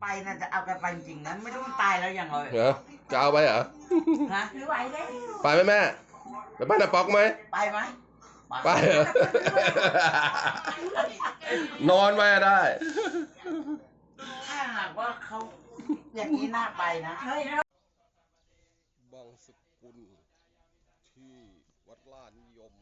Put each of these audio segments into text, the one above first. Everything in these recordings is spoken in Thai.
ไปน่ะจะเอากันไปจริงๆนะไม่ต้องตายแล้วอย่างเลยเหรอจะเอาไปเหรอฮะหรือไหวเลยไปไหมแม่ไปบ้านนาป๊อกไหมไปไหมไปเหรอนอนไปได้ถ้าหากว่าเขาอย่างนี้น่าไปนะเฮ้ยบางสกุลที่วัดลาดนิยม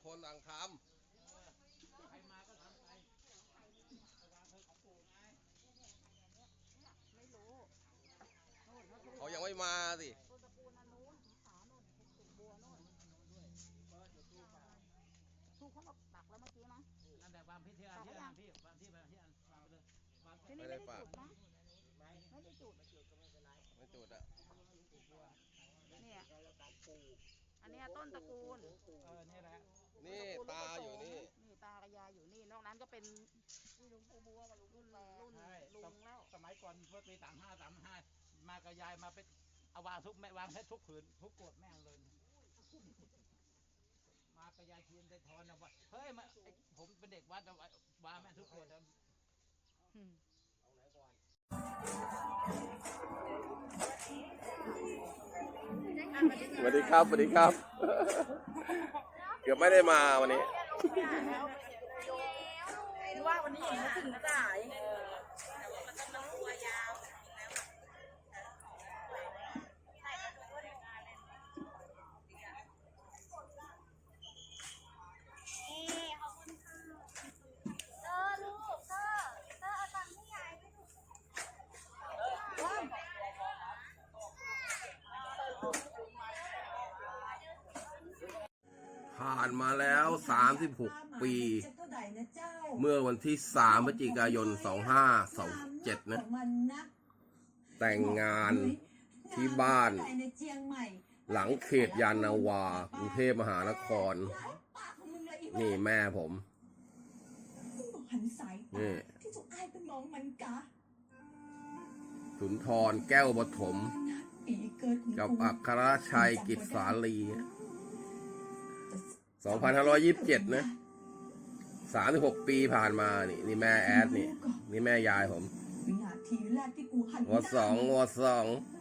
ต่างคนต่างทำเขายังไม่มาสิทูเขามาปักแล้วเมื่อกี้มั้งนั่นแต่วางพิธีอันที่อันที่วางที่วางที่อันวางไปเลยวางที่นี่ไม่ได้จุดนะไม่ได้จุดไม่จุดอะเนี่ยอันเนี้ยต้นตระกูลเออนี่แหละ นี่ตาอยู่นี่ นี่ตากับยายอยู่นี่นอกนั้นก็เป็นรุ่นรุ่นรุ่นใช่ลุงแล้วสมัยก่อนเมื่อปีสามห้าสามห้ามากับยายมาเป็นเอาวางทุกแม่วางให้ทุกผืนทุกกดแม่งเลย มากับยายเทียนได้ทอนนะว่าเฮ้ยมาไอ้ผมเป็นเด็กวัดเอาไว้วางแม่งทุกกดนะอืมสวัสดีครับ สวัสดีครับเกือบไม่ได้มาวันนี้ ว่าวันนี้อย่างนี้ถึงสาย เออลูกเธอเธอเอาตังค์ให้ยายด้วยลูก ผ่านมาแล้ว 36 ปี เมื่อวันที่ 3 พฤศจิกายน 2527 นะ แต่งงานที่บ้าน หลังเขตยานนาวา กรุงเทพมหานคร นี่แม่ผมหันสายนี่ตาที่จะอายเป็นน้องมันกะสุนท รแก้วปฐมปีเกิดของกับกูอัครชัยกิจสาลี2527นะ36ปีผ่านมานี่นี่แม่แอดนี่ นี่แม่ยายผมวินาทีแรกที่กูหันวสองวสองห